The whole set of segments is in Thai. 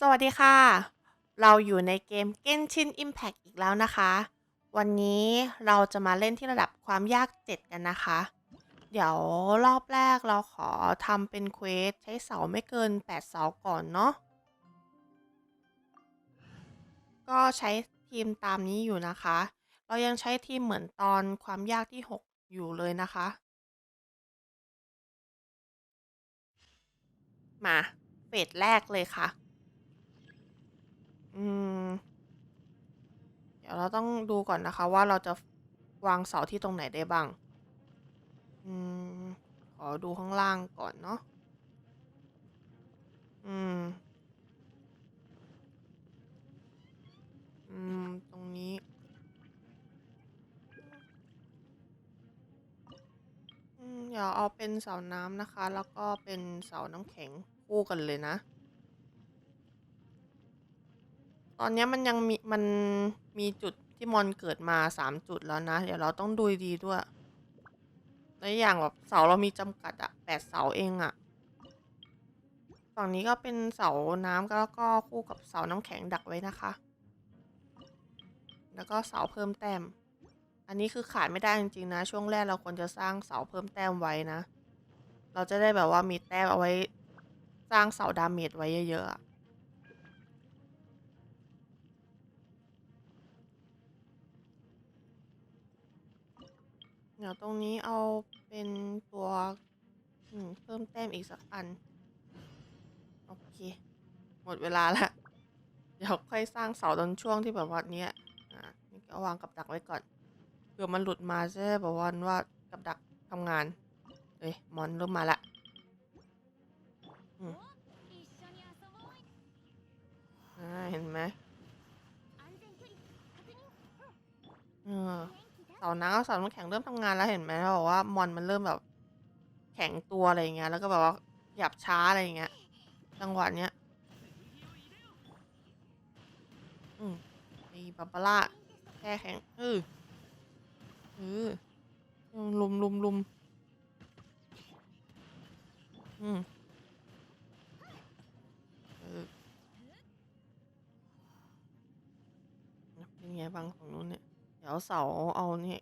สวัสดีค่ะ เราอยู่ในเกม Genshin Impact อีกแล้วนะคะ วันนี้เราจะมาเล่นที่ระดับความยาก 7 กันนะคะ เดี๋ยวรอบแรกเราขอทำเป็นเควสใช้เสาไม่เกิน 8 เสาก่อนเนาะ ก็ใช้ทีมตามนี้อยู่นะคะ เรายังใช้ทีมเหมือนตอนความยากที่ 6 อยู่เลยนะคะ มาเฟสแรกเลยค่ะ อืม เดี๋ยวเราต้องดูก่อนนะคะ ว่าเราจะวางเสาที่ตรงไหนได้บ้าง อืม ขอดูข้างล่างก่อนเนาะ อืม อืม ตรงนี้ อืม เดี๋ยวเอาเป็นเสาน้ำนะคะ แล้วก็เป็นเสาน้ำแข็งคู่กันเลยนะ ตอนนี้มันยังมีมันมีจุดที่มอนเกิดมาสามจุดแล้วนะ เดี๋ยวเราต้องดูดีด้วยและอย่างแบบเสาเรามีจำกัดอะแปดเสาเองอะฝั่งนี้ก็เป็นเสาน้ำแล้วก็คู่กับเสาน้ำแข็งดักไว้นะคะ แล้วก็เสาเพิ่มแต้ม อันนี้คือขาดไม่ได้จริงๆนะ ช่วงแรกเราควรจะสร้างเสาเพิ่มแต้มไว้นะ เราจะได้แบบว่ามีแต้มเอาไว้ สร้างเสาดาเมจไว้เยอะๆ เดี๋ยวตรงนี้เอาเป็นตัวเพิ่มแต้มอีกสักอัน โอเค หมดเวลาละเดี๋ยวค่อยสร้างเสาตอนช่วงที่แบบว่านี้อะนี่ก็วางกับดักไว้ก่อนเผื่อมันหลุดมาจะแบบว่าว่ากับดักทำงานเอ้ยมอนเริ่มมาละ น้ำกับเสาน้ำแข็งเริ่มทำงานแล้วเห็นไหมเราบอกว่ามอนมันเริ่มแบบ แข็งตัวอะไรเงี้ย แล้วก็แบบว่าหยับช้าอะไรเงี้ย จังหวะเนี้ย อืมไอ้บาบาร่าแค่แข็งเออเอออืมลุมลุมลุมอืมเออเป็นไงบ้างของนู้นเนี่ย ดี๋ยวเสาเอาเนี่ย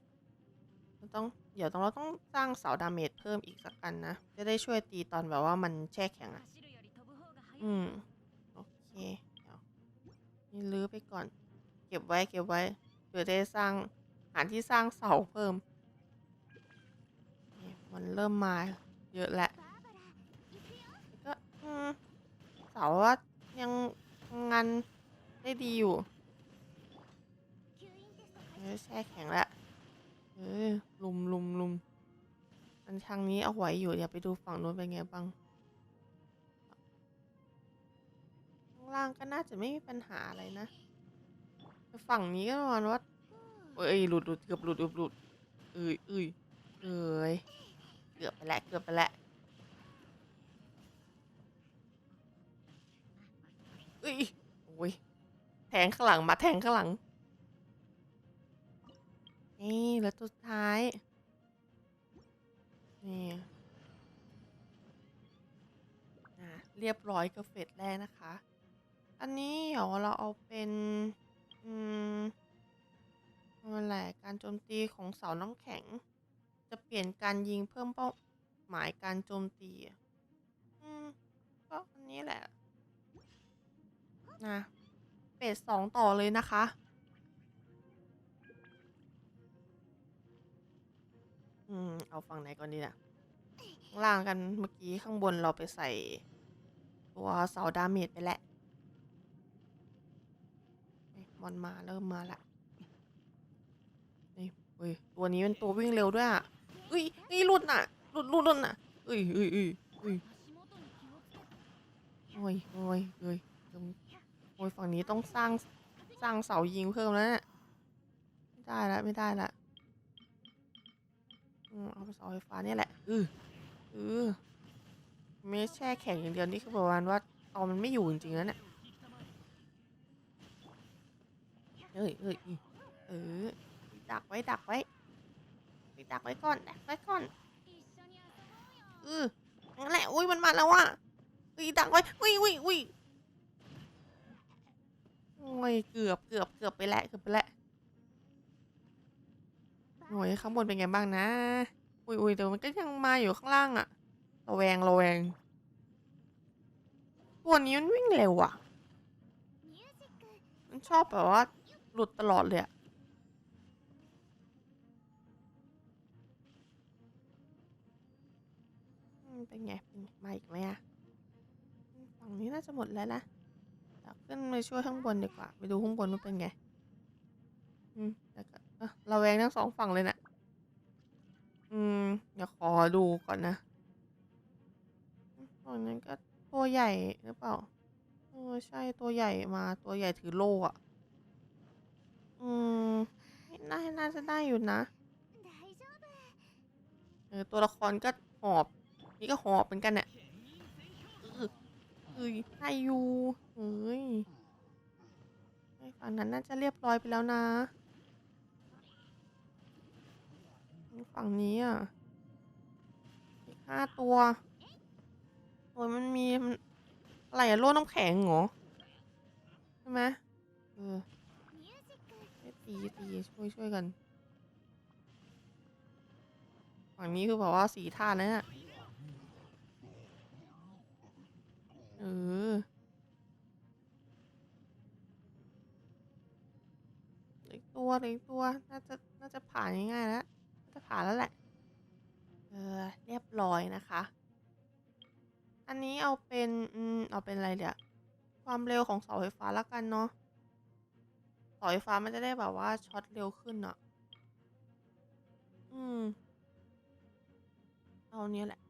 มันต้องเดี๋ยวต้องเราต้องสร้างเสาดาเมจเพิ่มอีกสักอันนะ จะได้ช่วยตีตอนแบบว่ามันแช่แข็งอะอืม โอเค เดี๋ยวนี่ลื้อไปก่อน เก็บไว้เก็บไว้เพื่อได้สร้างหาที่สร้างเสาเพิ่ม มันเริ่มมาเยอะแล้วก็อืมเสาว่ายังงานได้ดีอยู่ อแช่แข็งแล้วเออลุมลุมลุมอันทางนี้เอาไหวอยู่เดี๋ยวไปดูฝั่งนู้นเป็นไงบ้างข้างล่างก็น่าจะไม่มีปัญหาอะไรนะฝั่งนี้ก็ประมาณว่าเอ้ยหลุดหลุดเกือบหลุดเกือบหลุดเอ้ยเอ้ยเอ้ยเกือบไปแล้วเกือบไปแล้วเอ้ยโอ้ยแทงข้างหลังมาแทงข้างหลัง นี่แล้วสุดท้าย นี่อะเรียบร้อยกับเฟสแรกนะคะ อันนี้เดี๋ยวเราเอาเป็น อืมนั่นแหละการโจมตีของเสาน้ำแข็ง จะเปลี่ยนการยิงเพิ่มเป้าหมายการโจมตี อืมก็อันนี้แหละนะเฟสสองต่อเลยนะคะ อืม เอาฝั่งไหนก่อนดีนะข้างล่างกันเมื่อกี้ข้างบนเราไปใส่ ตัวเสาดาเมจไปแล้วเอ้ยมอนมาเริ่มมาละนี่เฮ้ยตัวนี้เป็นตัววิ่งเร็วด้วยอะเอ้ยนี่หลุดน่ะหลุดหลุดหลุดน่ะเอ้ยเอ้ยเอ้ยเอ้ยโอ้ยโอ้ยเอ้ยโอ้ยฝั่งนี้ต้องสร้างสร้างเสายิงเพิ่มแล้วเนี่ยไม่ได้ละไม่ได้ละ อืมเอาไปเสาไฟฟ้าเนี่ยแหละเออเออไม่แช่แข็งอย่างเดียวนี่คือประมาณว่าตอมันไม่อยู่จริงๆแล้วเนี่ยเอ้ยเอ้ยอีเออดักไว้ดักไว้ไปดักไว้ก่อนดักไว้ก่อนเออนั่นแหละอุ้ยมันมาแล้วว่ะอุ้ยดักไว้อุ้ยอุ้ยอุ้ยยเกือบเกือบเกือบไปแล้วเกือบไปแล้ว โอ้ยข้างบนเป็นไงบ้างนะ อุ้ยอุ้ยแต่มันก็ยังมาอยู่ข้างล่างอะระแวงระแวง ตัวนี้มันวิ่งเร็วอะมันชอบแบบว่าหลุดตลอดเลยอะเป็นไงเป็นมาอีกไหมอะฝั่งนี้น่าจะหมดแล้วนะเดี๋ยวขึ้นไปช่วยข้างบนดีกว่า ไปดูข้างบนว่าเป็นไง อืมแล้วก็ อ้อระแวงทั้งสองฝั่งเลยนะอืมเดี๋ยวขอดูก่อนนะอืมฝั่งนั้นก็ตัวใหญ่หรือเปล่า เออใช่ตัวใหญ่มา ตัวใหญ่ถือโล่อะอืมน่าน่าจะได้อยู่นะเออตัวละครก็หอบ นี่ก็หอบเหมือนกันเนี่ยเอ้ยไอยูเอ้ยฝั่งนั้นน่าจะเรียบร้อยไปแล้วนะ ฝั่งนี้อะอีกห้าตัวโอ้ยมันมีมันอะไรอะโล่น้ำแข็งเหรอ ใช่ไหมเออตีตีช่วยช่วยกันฝั่งนี้คือแบบว่าสีท่านะเนี่ยเออเลืออีกตัวเลืออีกตัว น่าจะ น่าจะผ่านง่ายๆแล้ว จะผ่านแล้วแหละ เออ เรียบร้อยนะคะ อันนี้เอาเป็น อืม เอาเป็นอะไรเดี๋ยวความเร็วของเสาไฟฟ้าแล้วกันเนาะ เสาไฟฟ้ามันจะได้แบบว่าช็อตเร็วขึ้นอะอืม เอาเนี้ยแหละ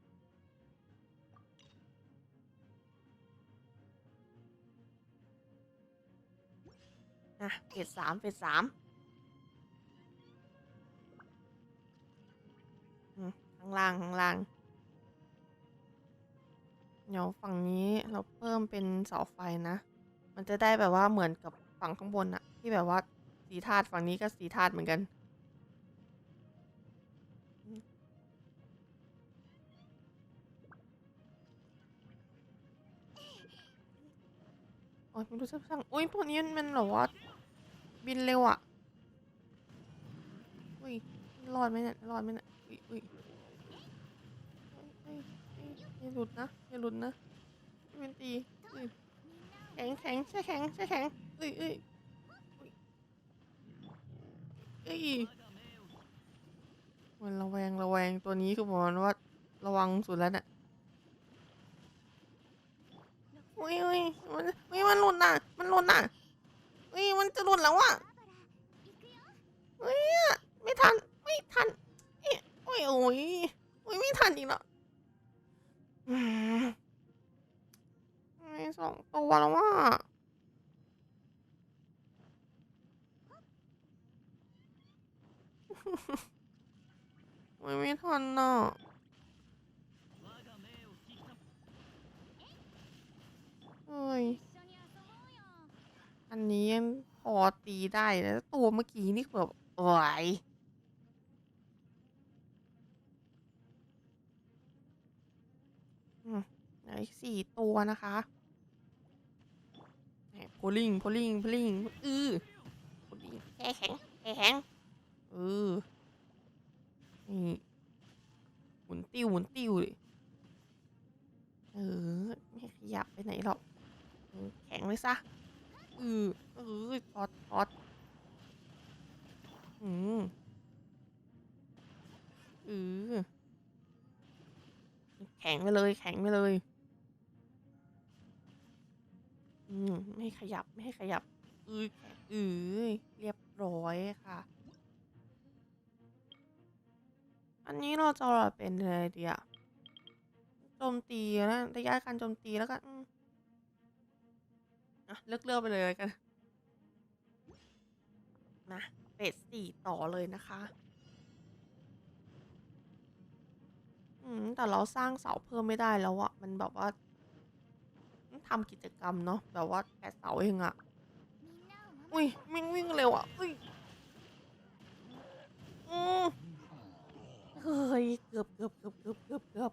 นะเฟสสามเฟสสาม ข้างล่างข้างล่างเดี๋ยวฝั่งนี้เราเพิ่มเป็นเสาไฟนะ มันจะได้แบบว่าเหมือนกับฝั่งข้างบนอะที่แบบว่าสีธาตุฝั่งนี้ก็สีธาตุเหมือนกัน โอ้ยไม่รู้จะสั่งโอ้ยพวกนี้มันแบบว่าบินเร็วอะอุ้ยรอดไหมเนี่ยรอดไหมเนี่ยอุ้ยอุ้ย อย่าหลุดนะอย่าหลุดนะไม่เป็นตีแข็งแข็งใช่แข็งใช่แข็งเอ้ยเอ้ยอุ้ยเอ้ยมันระแวงระแวงตัวนี้คือบอกมันว่าระวังสุดแล้วเนี่ยอุ้ยอุ้ยมันอุ้ยมันหลุดน่ะ มันหลุดน่ะอุ้ยมันจะหลุดแล้วอะอุ้ยไม่ทันไม่ทันเอ๊ะโอ้ยโอ้ยอุ้ยไม่ทันอีกแล้ว มไอ้สองตัวแล้วว่ะอุ้ยไม่ทันน่ะเอ้ย อันนี้ยังพอตีได้แล้วตัวเมื่อกี้นี่แบบโอ้ยอืมเหลื ออีกสี่ตัวนะคะโพลิงโพลิงโพลิงเออโพลิงแข็งแข็งแข็งเออนี่หมุนติ้วหมุนติ้วเลยเออ ไม่ขยับไปไหนหรอกเออแข็งเลยซะเออเออช็อตช็อตอืมเออแข็งไปเลย แข็งไปเลย อืม ไม่ขยับไม่ให้ขยับเออแข็งเออเรียบร้อยค่ะ อันนี้เราจะเอาเป็นอะไรดีอะโจมตีแล้วระยะการโจมตีแล้วกันอะเลือกเลือกไปเลยกันมาเฟสสี่ต่อเลยนะคะ อืม แต่เราสร้างเสาเพิ่มไม่ได้แล้วอะมันแบบว่า ทำกิจกรรมเนาะแบบว่าแค่เสาเองอะอุ้ยวิ่งวิ่งเร็วอะอุ้ยอืมเฮ้ยเกือบเกือบเกือบเกือบเกือบเกือบ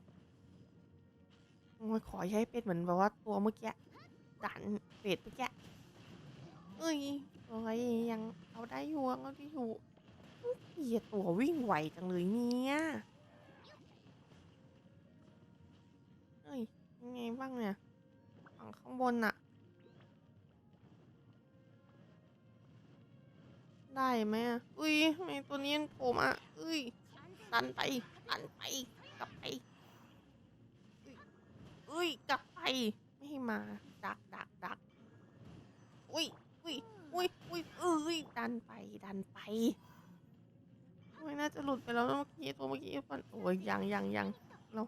โอ้ยขออย่าให้เป็นเหมือนแบบว่าตัวเมื่อกี้ด่านเฟสเมื่อกี้เอ้ยโอ้ยยังเอาได้อยู่ยังเอาได้อยู่เฮียตัววิ่งไวจังเลยเนี่ยเอ้ยยังไงบ้างเนี่ย ฝั่งข้างบนน่ะได้ไหมอะอุ้ยทำไมตัวนี้มันโผล่มาเอ้ยดันไปดันไปกลับไปอุ้ยกลับไปไม่ให้มา ดักดักดักอุ้ยอุ้ยอุ้ยอุ้ยเอ้ยดันไปดันไปโอ้ยน่าจะหลุดไปแล้วเมื่อกี้ตัวเมื่อกี้มันโอ้ยยังยังยังเรา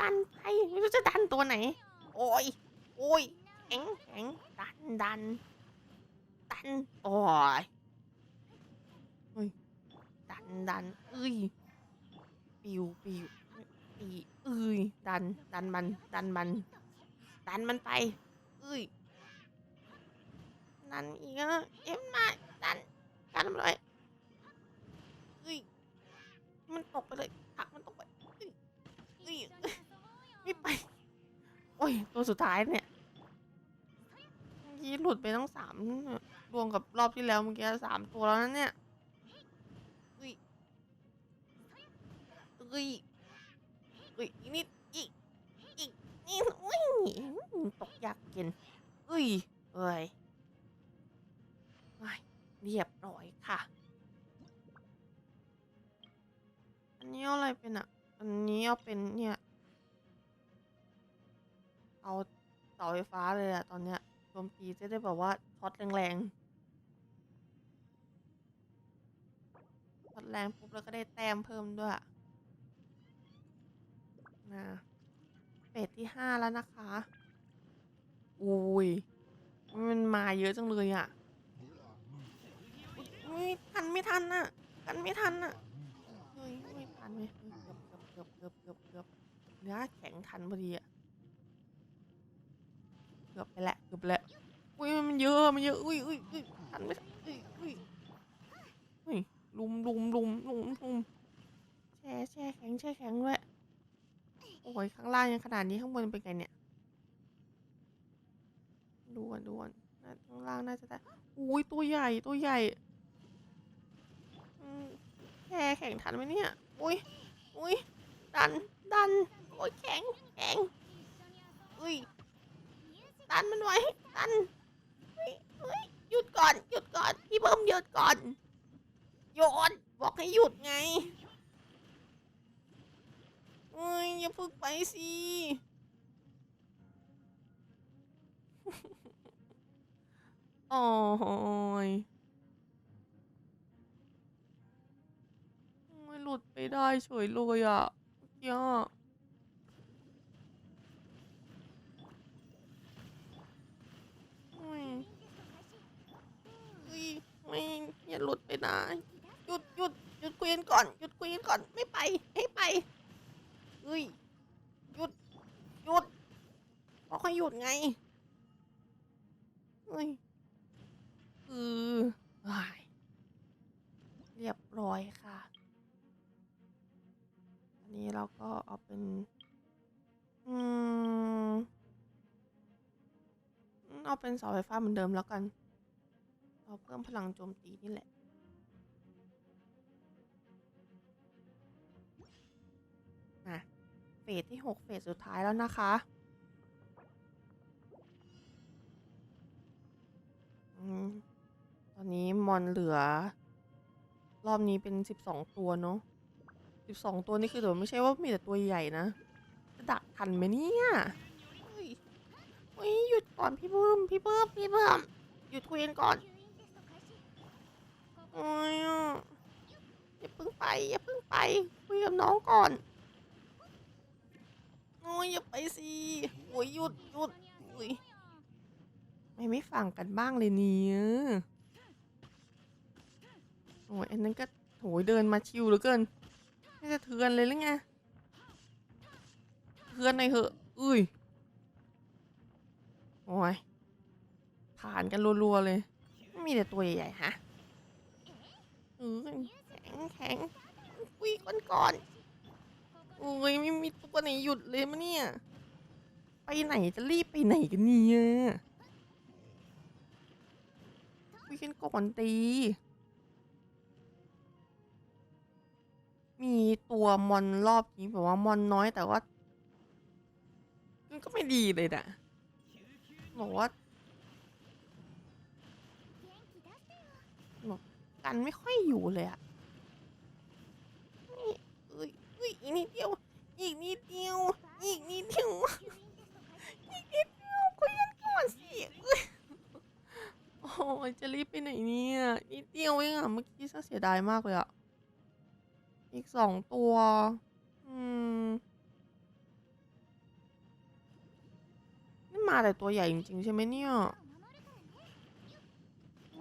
ดันไปไม่รู้จะดันตัวไหน โอ้ย อ้ยแข็งแข็งดันดันดันโอ้ยเฮ้ยดันดันเอ้ยปิวปิวปีเอ้ยดัน ดันมัน ดันมัน ดันมันไป เอ้ยดันอีกแล้วเอ็มมาดันดันมันเลยเอ้ยมันตกไปเลยผลักมันตกไปเอ้ยเอ้ยเอ้ยไม่ไป โอ้ย ตัวสุดท้ายเนี่ยเมื่อกี้หลุดไปตั้งสามรวมกับรอบที่แล้วเมื่อกี้สามตัวแล้วนะเนี่ยเอ้ยเอ้ยเอ้ยอีกนิดอีกอีกนิดอุ้ยตกยากเกินเอ้ยเอ้ยว้ายเรียบร้อยค่ะ อันนี้อาอะไรเป็นอะ อันนี้เอาเป็นเนี่ย เอาเสาไฟฟ้าเลยอะตอนเนี้ยโจมตีจะได้แบบว่าช็อตแรงๆช็อตแรงปุ๊บแล้วก็ได้แต้มเพิ่มด้วยนะเฟสที่ห้าแล้วนะคะ อุ้ย มันมาเยอะจังเลยอะ่ะอุ้ยทันไม่ทันน่ะทันไม่ทันน่ะเฮ้ยไม่ทันไหมเฮ้ยเกือบเกือบเกือบเกือบเกือบเนื้อแข็งทันพอดีอะ กือบไปแหละเกือบแล้วอุ้ยมันเยอะมันเยอะอุ้ยอุ้ยอุ้ยทันไม่ทันอุ้ยอุ้ยอุ้ยลุมลุมลุมลุมลุมแช่แช่แข็งแช่แข็งด้วยโอ้ยข้างล่างยังขนาดนี้ข้างบนเป็นไงเนี่ยดูก่อนดูก่อนน่าข้างล่างน่าจะได้อุ้ยตัวใหญ่ตัวใหญ่แค่แข่งทันไหมเนี่ยอุ้ยอุ้ยดันดันโอ้ยแข็งแข็งอุ้ย ดันมันไว้ดันเฮ้ยเฮ้ยหยุดก่อน หยุดก่อน พี่เบิ้มหยุดก่อนโยนบอกให้หยุดไงเอ้ยอย่าพึ่งไปสิโอ้ยไม่หลุดไปได้เฉยเลยอะเมื่อกี้อะเฮ้ยเฮ้ ยไม่อย่าหลุดไปนะหยุดหยุดหยุดคุยกันก่อนหยุดคุยกันก่อนไม่ไปไม่ไปเฮ้ยหยุดหยุดบอกให้หยุดไงเฮ้ยคือว้ายเรียบร้อยค่ะ อันนี้เราก็เอาเป็น อืม เอาเป็นเสาไฟฟ้าเหมือนเดิมแล้วกัน เราเพิ่มพลังโจมตีนี่แหละอะเฟสที่หกเฟสสุดท้ายแล้วนะคะอืมตอนนี้มอนเหลือ รอบนี้เป็นสิบสองตัวเนาะสิบสองตัวนี่คือแต่ไม่ใช่ว่ามีแต่ตัวใหญ่นะจะดักทันไหมเนี่ยเฮ้ยเฮ้ยหยุดก่อนพี่เบิ้มพี่เบิ้มพี่เบิ้มหยุดคุยกันก่อน โอ้ยอย่าเพิ่งไป อย่าเพิ่งไปคุยกับน้องก่อน โอ้ยอย่าไปสิโอ้ยหยุดหยุดอุ้ยไม่ไม่ฟังกันบ้างเลยเนี่ยโอ้ยอันนั้นก็โหยเดินมาชิวเหลือเกินน่าจะเทือนเลยหรือไงเทือนหน่อยเหอะ อุ้ยโอ้ยผ่านกันรัวๆเลย ไม่มีแต่ตัวใหญ่ๆฮะ เออแข็งแข็งคุยกันก่อนโอ้ยไม่มีตัวไหนหยุดเลยมะเนี่ย ไปไหนจะรีบไปไหนกันเนี่ยคุยกันก่อนดีมีตัวมอนรอบนี้แบบว่ามอนน้อยแต่ว่ามันก็ไม่ดีเลยนะบอกว่าบอ กันไม่ค่อยอยู่เลยอะนี่เอ้ยเอ้ยอีกนิดเดียว อีกนิดเดียว อีกนิดเดียว อีกนิดเดียวคุยกันก่อนสิเอ้ยโอ้ยจะรีบไปไหนเนี่ยนิดเดียวเองอะเมื่อกี้ซะเสียดายมากเลยอะอีกสองตัว อืม นี่มาแต่ตัวใหญ่จริงๆใช่ไหมเนี่ย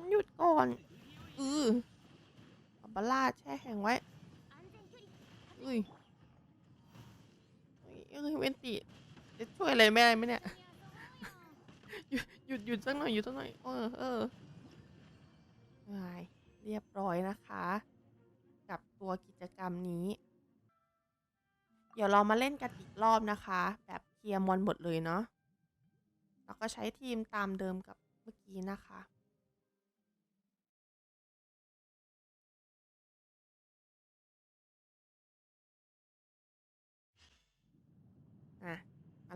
หยุดก่อน ออเอาบาลาดแช่แข็งไว้เอ้ยเอ้ยเอ้ยเวนติจะช่วยอะไรไม่ไหมเนี่ย หยุดหยุดสักหน่อยหยุดสักหน่อย เออเออได้เรียบร้อยนะคะ กับตัวกิจกรรมนี้ เดี๋ยวเรามาเล่นกันอีกรอบนะคะ แบบเคลียร์มอนหมดเลยเนาะแล้วก็ใช้ทีมตามเดิมกับเมื่อกี้นะคะ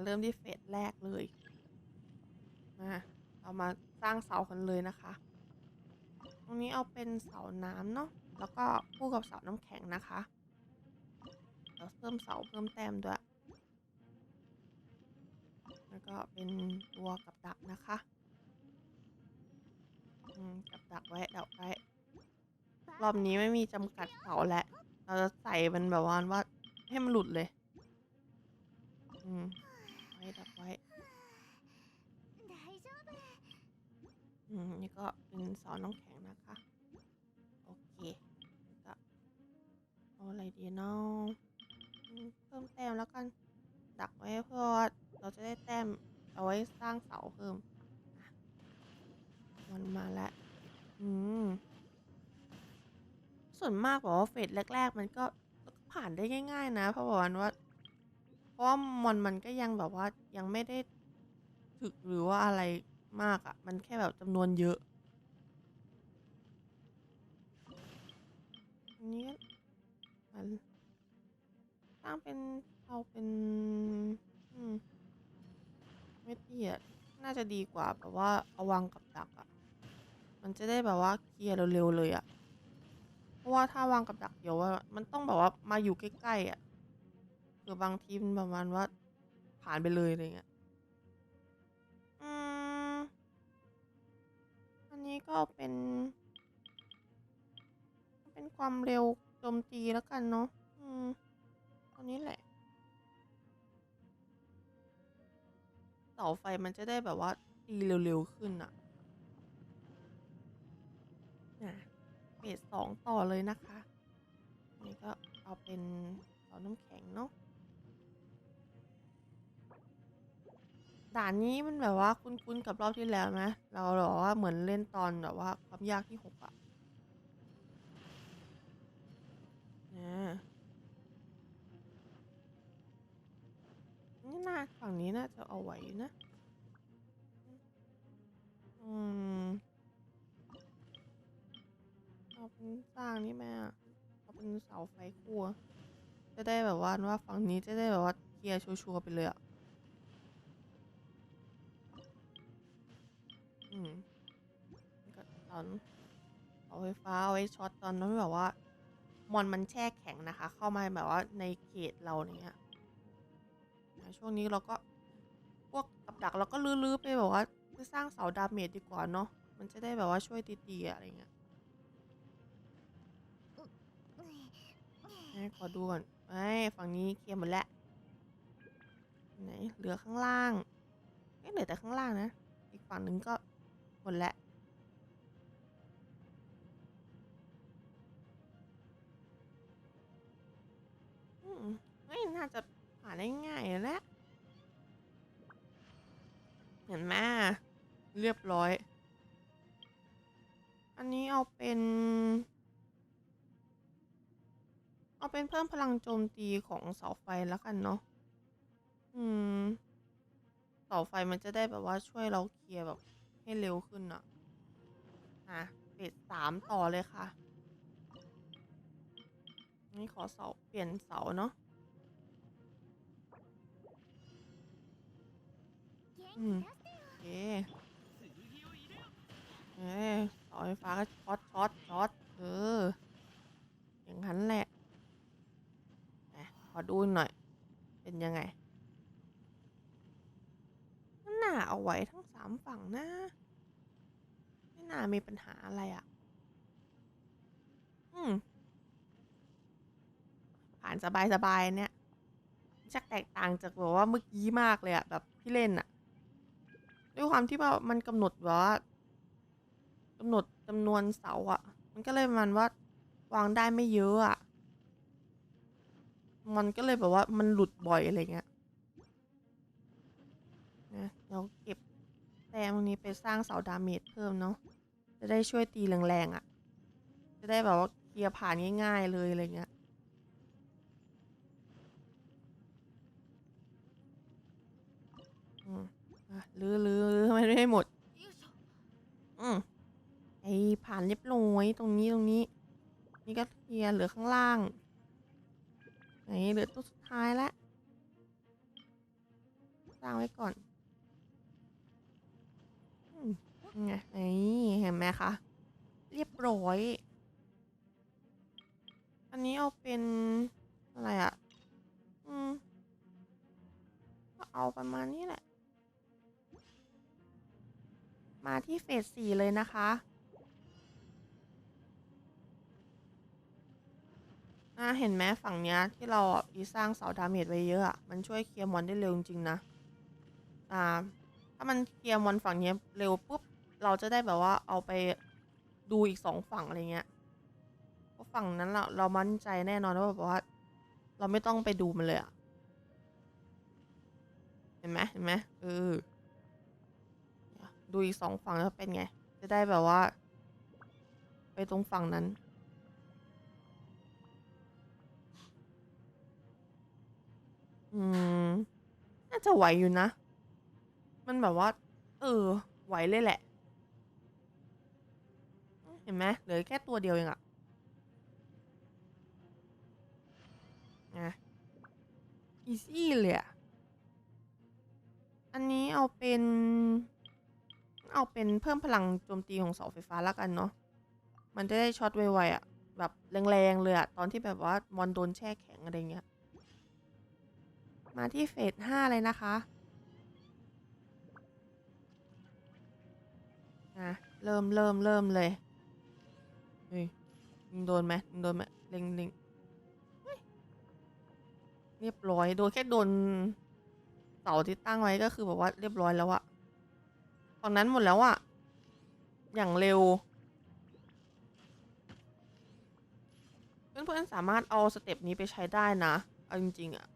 เริ่มที่เฟสแรกเลยมาเรามาสร้างเสากันเลยนะคะ ตรงนี้เอาเป็นเสาน้ำเนาะแล้วก็คู่กับเสาน้ำแข็งนะคะเราเพิ่มเสาเพิ่มแต้มด้วย แล้วก็เป็นตัวกับดักนะคะอืมกับดักไว้ดักไว้ รอบนี้ไม่มีจำกัดเสาแล้วเราจะใส่มันแบบว่าว่าให้มันหลุดเลย อืม ไว้ดักไว้อืมนี่ก็เป็นเสาน้ำแข็งนะคะ โอเคก็เอาอะไรดีเนาะอืมเพิ่มแต้มแล้วกัน ดักไว้เพื่อว่าเราจะได้แต้มเอาไว้สร้างเสาเพิ่มอะมันมาแล้วอืมส่วนมากบอกว่าเฟสแรก ๆ มันก็ก็ผ่านได้ง่าย ๆ นะ เพราะว่าว่าเพ ราะว่ามอนมันก็ยังแบบว่ายังไม่ได้ถึกหรือว่าอะไรมากอะ่ะ มันแค่แบบจำนวนเยอะอันนี้มันสร้างเป็นเอาเป็น อืมไม่เตี้ยน่าจะดีกว่าแบบว่าเอาวางกับดักอะ่ะ มันจะได้แบบว่าเคลียร์เร็วๆเลยอะ่ะ เพราะว่าถ้าวางกับดักเดี๋ยวว่ามันต้องแบบว่ามาอยู่ใกล้ๆอะ่ะ รือบางทีมันประมาณว่า ผ่านไปเลยอะไรเงี้ย อืม อันนี้ก็เป็น เป็นความเร็วโจมตีแล้วกันเนาะ อืมตอนนี้แหละเสาไฟมันจะได้แบบว่าตีเร็วๆขึ้นอะอะเฟสสองต่อเลยนะคะ นี่ก็เอาเป็นเสาน้ำแข็งเนาะ ด่านนี้มันแบบว่าคุ้นๆกับรอบที่แล้วไหมเราแบบว่าเหมือนเล่นตอนแบบว่าความยากที่หกอะนะนี่น่าฝั่งนี้น่าจะเอาไว้นะ อืม เอาเป็นสร้างนี่ไหมอะเอาเป็นเสาไฟคู่อะจะได้แบบว่าว่าฝั่งนี้จะได้แบบว่าเคลียร์ชัวร์ๆไปเลยอะ อนเสาไฟฟ้าเอาไว้ช็อตตอนนั้นแบบว่ามอนมันแช่แข็งนะคะ เข้ามาแบบว่าในเขตเราเนี้ยช่วงนี้เราก็พวกกับดักเราก็ลื้อๆไปแบบว่าไปสร้างเสาดาเมจดีกว่าเนาะมันจะได้แบบว่าช่วยตีๆอะไรเงี้ยให้ขอดูก่อนไอ้ฝั่งนี้เคลียร์หมดแล้วไหนเหลือข้างล่างเอ้ยเหลือแต่ข้างล่างนะ อีกฝั่งหนึ่งก็หมดแล้ว น่าจะผ่านได้ง่ายแล้วเห็นไหมเรียบร้อย อันนี้เอาเป็น เอาเป็นเพิ่มพลังโจมตีของเสาไฟแล้วกันเนาะ อืม เสาไฟมันจะได้แบบว่าช่วยเราเคลียร์แบบให้เร็วขึ้นอะอะเฟสสามต่อเลยค่ะ นี่ขอเสาเปลี่ยนเสาเนาะ อืมโอเคเอ้ยเสาไฟฟ้าก็ช็อตช็อตช็อตเออ อย่างนั้นแหละขอดูหน่อย เป็นยังไงน่าเอาไว้ทั้งสามฝั่งนะ ไม่น่ามีปัญหาอะไรอะ่ะ อืม ผ่านสบายสบายๆเนี่ยชักแตกต่างจากแบบว่าเมื่อกี้มากเลยอะแบบที่เล่นอะ ด้วยความที่ว่ามันกำหนดแบบว่ากำหนดจำนวนเสาอะมันก็เลยมันว่าวางได้ไม่เยอะอะมันก็เลยแบบว่ามันหลุดบ่อยอะไรเงี้ยนะเราเก็บแต้มตรงนี้ไปสร้างเสาดาเมจเพิ่มเนาะจะได้ช่วยตีแรงๆอะจะได้แบบว่าเคลียร์ผ่านง่ายๆเลยอะไรเงี้ยอืมอะลื้อลื้อลื้อไม่ได้หมด อืมไอ ผ่านเรียบร้อยตรงนี้ตรงนี้ นี่ก็เคลียร์เหลือข้างล่าง ไหนเหลือตัวสุดท้ายแล้วสร้างไว้ก่อนไงเห็นไหมคะ เรียบร้อย อันนี้เอาเป็นอะไรอะ่ะ อืม ก็เอาประมาณนี้แหละ มาที่เฟสสี่เลยนะคะ อ่าเห็นไหมฝั่งเนี้ยที่เราอะมีสร้างเสาดาเมจไว้เยอะอะมันช่วยเคลียร์มอนได้เร็วจริงๆนะ อ่า ถ้ามันเคลียร์มอนฝั่งเนี้ยเร็วปุ๊บเราจะได้แบบว่าเอาไปดูอีกสองฝั่งอะไรเงี้ยเพราะฝั่งนั้นเราเรามั่นใจแน่นอนว่าแบบว่า เราไม่ต้องไปดูมันเลยอะเห็นไหมเห็นไหมเออดูอีกสองฝั่งแล้วเป็นไง จะได้แบบว่า ไปตรงฝั่งนั้น อืม น่าจะไหวอยู่นะ มันแบบว่า เออ ไหวเลยแหละ เห็นไหมเหลือแค่ตัวเดียวเองอะนะอีซี่เลยอะอันนี้เอาเป็น เอาเป็นเพิ่มพลังโจมตีของเสาไฟฟ้าแล้วกันเนาะ มันจะได้ช็อตไวๆอะ่ะแบบแรงๆเลยอะตอนที่แบบว่ามอนโดนแช่แข็งอะไรเงี้ย มาที่เฟสห้าเลยนะคะอะเริ่มเริ่มเริ่มเลยเฮ้ยยิงโดนไหมยิงโดนไหมเล็งเล็งเรียบร้อย โดนแค่โดนเสาที่ตั้งไว้ก็คือแบบว่าเรียบร้อยแล้วอะฝั่งนั้นหมดแล้วอะอย่างเร็ว เพื่อนๆสามารถเอาสเต็ปนี้ไปใช้ได้นะ เอาจริงๆอะ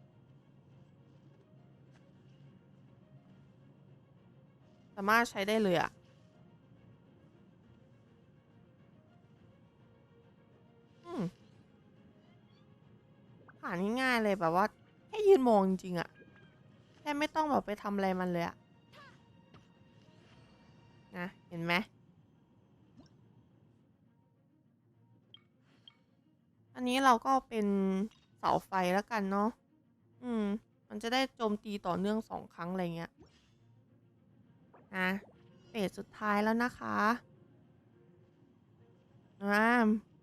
สามารถใช้ได้เลยอะอืมผ่านง่ายๆเลยแบบว่า แค่ยืนมองจริงๆอะแค่ไม่ต้องแบบไปทำอะไรมันเลยอะนะเห็นไหมอันนี้เราก็เป็นเสาไฟแล้วกันเนาะ อืม มันจะได้โจมตีต่อเนื่องสองครั้งอะไรเงี้ย นะเฟสสุดท้ายแล้วนะคะอ่า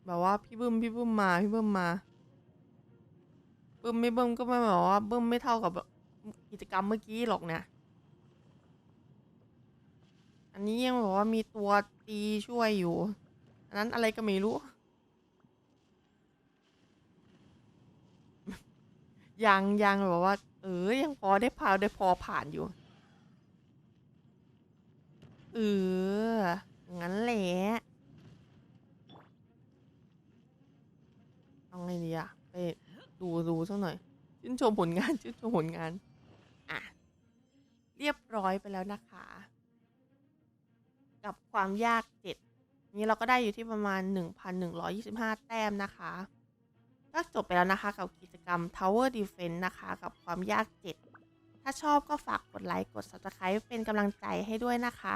แบบว่าพี่บึ้มพี่บึ้มมาพี่บึ้มมาบึ้มไม่บึ้มก็ไม่แบบว่าบึ้มไม่เท่ากับกิจกรรมเมื่อกี้หรอกเนี่ยอันนี้ยังบอกว่ามีตัวตีช่วยอยู่ อันนั้นอะไรก็ไม่รู้ ยังยังแบบว่า เออยังพอได้พาได้พอผ่านอยู่ เออ งั้นแหละ เอาไงดีอะไปดูดูสักหน่อย ชื่นชมผลงาน ชื่นชมผลงาน อะ เรียบร้อยไปแล้วนะคะ กับความยากเจ็ดนี้เราก็ได้อยู่ที่ประมาณ 1,125 แต้มนะคะ ก็จบไปแล้วนะคะ กับกิจกรรม Tower Defense นะคะ กับความยากเจ็ดถ้าชอบก็ฝากกดไลค์ กด Subscribe เป็นกำลังใจให้ด้วยนะคะ